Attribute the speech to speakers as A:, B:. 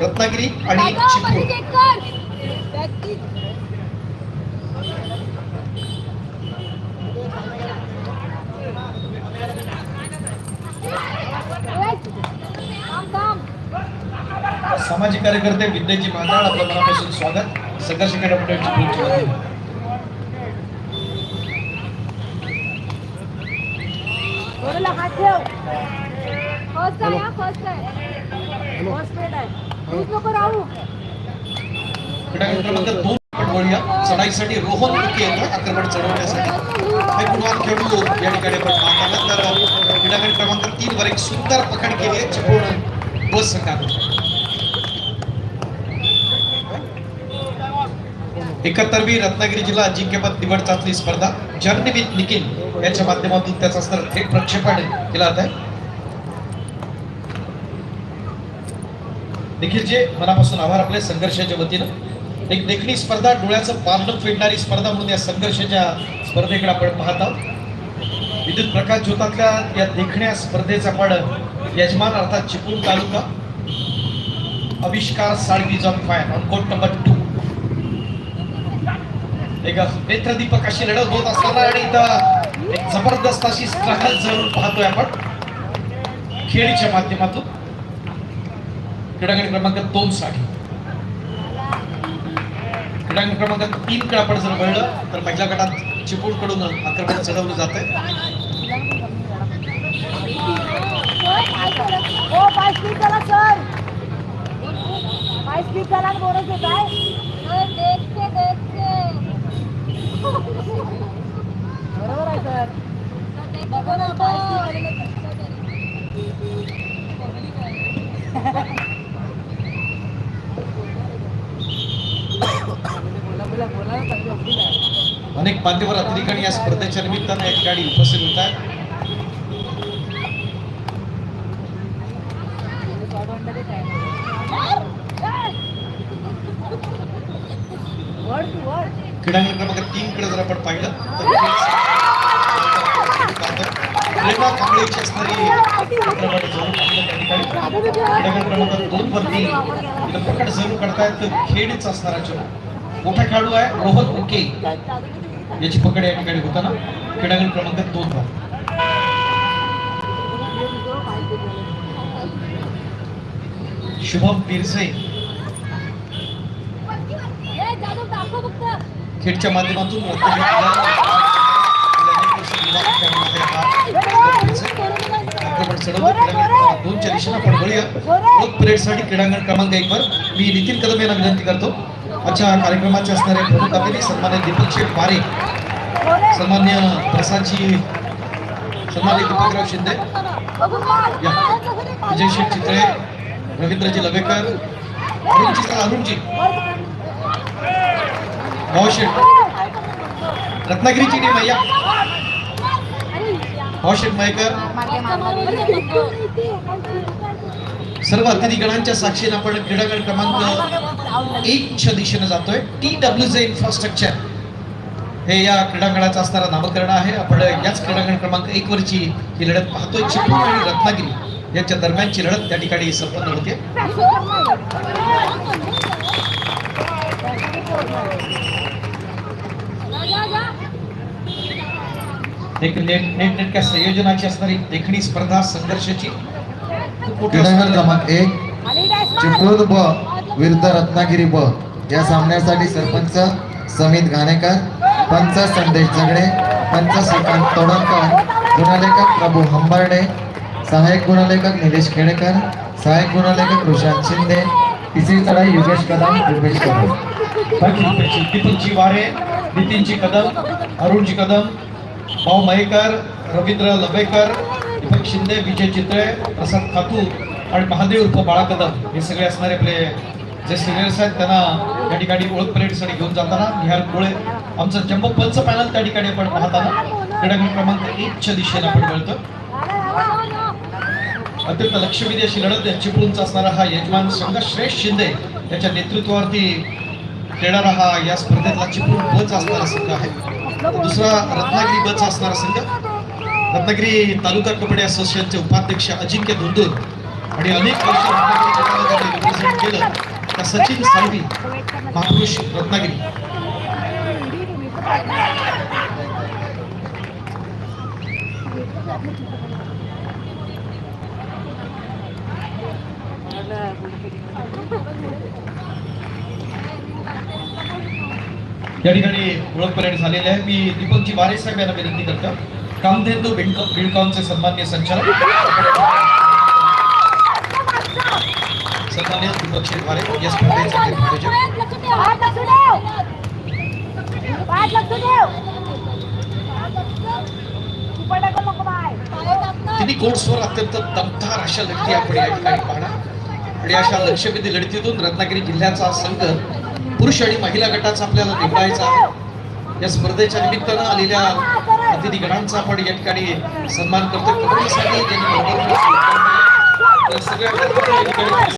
A: रत्नागिरी आणि चिपळूण. सामाजिक कार्यकर्ते विद्याजी मांदाळ आपलं मनापासून स्वागत. संघर्ष वतीने.
B: थोडं हात ठेव. फर्स्ट आहे फर्स्ट आहे. फर्स्ट आहे.
A: दोन पटवळीया चढाईसाठी रोहन मुखी आक्रमण चढवण्यासाठी. हे गुणवान खेळू या ठिकाणी आपण पाहताना तर क्रमांक तीन वर एक सुंदर पकड केली आहे चिपळूण बस संघात एकाहत्तरवी रत्नागिरी जिल्हा अजिंक्यपद निवड चाचणी स्पर्धा. जर्निमित निखिल याच्या माध्यमातून त्याचा थेट प्रक्षेपण केला जात आहे. निखिलजी मनापासून आभार आपले संघर्षाच्या वतीनं. एक देखणी स्पर्धा डोळ्याचं पारणं फेडणारी स्पर्धा म्हणून या संघर्षाच्या स्पर्धेकडे आपण पाहत आहोत. विद्युत प्रकाश ज्योतातल्या या देखण्या स्पर्धेचा आपण यजमान अर्थात Chiplun taluka Avishkar Salvi zone final on court number two एक नेत्रदीपक अशी लढत होत असताना आणि इथं एक जबरदस्त अशी स्ट्रगल जरूर पाहतोय आपण. खेळीच्या माध्यमातून. क्रीडांगण क्रमांक दोन साठी. क्रीडांगण क्रमांक तीन कडे आपण जर वळलं तर पहिल्या गटात चिपळूणकडून आक्रमण चढवलं जात आहे अनेक मान्यवर ठिकाणी या स्पर्धेच्या निमित्तानं या ठिकाणी उपस्थित होत आहेत क्रीडांगण क्रमांक तीन कडे जर आपण पाहिलं तर प्रेमा कांबळेची असणारी क्रमांक दोन वरती पकड जरूर काढतायत असणारा चलो मोठा खेळाडू आहे रोहन ओके याची पकड या ठिकाणी होताना क्रीडांगण क्रमांक दोन वर शुभम पिरसे खेडच्या माध्यमातून दोनच्या दिशेला आपण वळूया. ओळख परेडसाठी क्रीडांगण क्रमांक एक वर. मी नितीन कदम यांना विनंती करतो. आजच्या कार्यक्रमाचे असणारे प्रमुख अतिथी सन्मान्य दीपक शेठ पारे सन्मान्य प्रसादजी सन्मान्य दीपकराव शिंदे या. विजय शेठ चित्रे रवींद्रजी लवेकर अरुणजी चला अरुणजी भाऊ शेठ रत्नागिरीची टीम आहे या भाऊ शेठ मयकर सर्व अतिथीगणांच्या साक्षीने आपण क्रीडागण क्रमांक एकच्या दिशेने जातोय. टी डब्ल्यू जे इन्फ्रास्ट्रक्चर हे या क्रीडांगणाचं असणारा नामकरण आहे. आपण याच क्रीडांगण क्रमांक एक वरची ही लढत पाहतोय. चिपळूण आणि रत्नागिरी यांच्या दरम्यानची लढत त्या ठिकाणी संपन्न होते. एक नेट नेट नेटक्या संयोजनाची असणारी देखणी स्पर्धा संघर्षाची.
C: क्रीडांगण क्रमांक एक चिपळूण ब विरुद्ध रत्नागिरी ब. या सामन्यासाठी सरपंच समित घाणेकर पंच संदेश झगडे पंच श्रीकांत तोडणकर गुणलेखक प्रभू हंबर्डे सहाय्यक गुणलेखक निलेश खेडेकर सहाय्यक गुणलेखक ऋषांत शिंदे तिसरी चढाई योगेश कदम रुपेश कदम.
A: दीपकजी वारे नितीनजी कदम अरुणजी कदम भाऊ मयेकर रवींद्र लबेकर दीपक शिंदे विजय चित्रे प्रसाद खातू आणि महादेव उर्फ बाळा कदम हे सगळे असणारे आपले जे सिनियर्स आहेत त्यांना या ठिकाणी ओळख परेडसाठी घेऊन जाताना निहार कोळे आमचं जम्बो पंच पॅनल त्या ठिकाणी आपण पाहताना. क्रीडागृह क्रमांक एकच्या दिशेने आपण मिळतो अत्यंत लक्षवेधी अशी लढत आहे. चिपळूणचा असणारा हा यजमान संघ श्रेष्ठ शिंदे याच्या नेतृत्वावरती खेळणारा हा या स्पर्धेतला चिपळूण बच असणारा संघ आहे. दुसरा रत्नागिरी बच असणारा संघ. रत्नागिरी तालुका कबड्डी असोसिएशनचे उपाध्यक्ष अजिंक्य धुंदूर आणि अनेक वर्ष रत्नागिरी जिल्ह्यामध्ये सचिन साळवी महापुरुष रत्नागिरी. या ठिकाणी ओळख परेड झालेली आहे. मी दीपकजी बारे साहेब यांना विनंती करतो. कामधेंदू बिल्डकॉम बिल्डकॉमचे सन्मान्य संचालक सन्मान्य दीपक या स्पर्धेचे तिने कोर्सवर अत्यंत दमदार अशा लढती आपण या ठिकाणी पाहणार आणि अशा लक्षवेधी लढतीतून रत्नागिरी जिल्ह्याचा संघ पुरुष आणि महिला गटाचा आपल्याला निवडायचा. आहे या स्पर्धेच्या निमित्तानं आलेल्या अतिथीगणांचा आपण या ठिकाणी सन्मान करतो सगळ्या